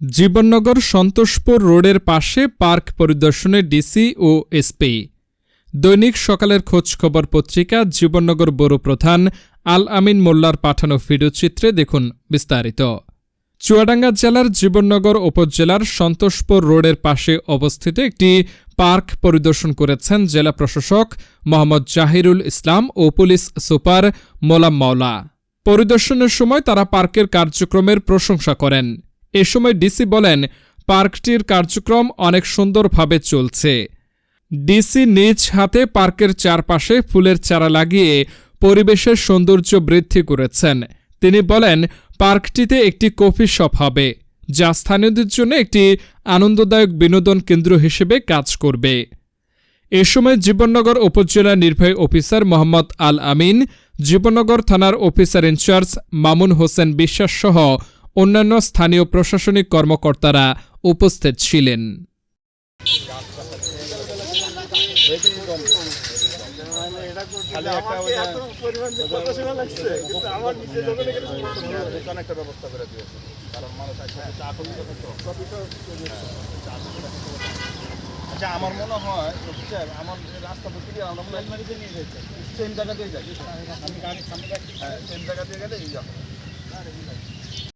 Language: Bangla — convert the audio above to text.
জীবননগর সন্তোষপুর রোডের পাশে পার্ক পরিদর্শনে ডিসি ও এসপি। দৈনিক সকালের খোঁজখবর পত্রিকা জীবননগর বড় প্রধান আল আমিন মোল্লার পাঠানো ভিডিওচিত্রে দেখুন বিস্তারিত। চুয়াডাঙ্গা জেলার জীবননগর উপজেলার সন্তোষপুর রোডের পাশে অবস্থিত একটি পার্ক পরিদর্শন করেছেন জেলা প্রশাসক মোহাম্মদ জাহিরুল ইসলাম ও পুলিশ সুপার মোলাম মাওলা। পরিদর্শনের সময় তারা পার্কের কার্যক্রমের প্রশংসা করেন। এ সময় ডিসি বলেন, পার্কটির কার্যক্রম অনেক সুন্দরভাবে চলছে। ডিসি নিজ হাতে পার্কের চারপাশে ফুলের চারা লাগিয়ে পরিবেশের সৌন্দর্য বৃদ্ধি করেছেন। তিনি বলেন, পার্কটিতে একটি কফি শপ হবে, যা স্থানীয়দের জন্য একটি আনন্দদায়ক বিনোদন কেন্দ্র হিসেবে কাজ করবে। এ সময় জীবননগর উপজেলা নির্বাহী অফিসার মোহাম্মদ আল আমিন, জীবননগর থানার অফিসার ইনচার্জ মামুন হোসেন বিশ্বাস সহ অন্যান্য স্থানীয় প্রশাসনিক কর্মকর্তারা উপস্থিত ছিলেন। আচ্ছা আমার মনে হয় আমার রাস্তা আমি সামনে গেলে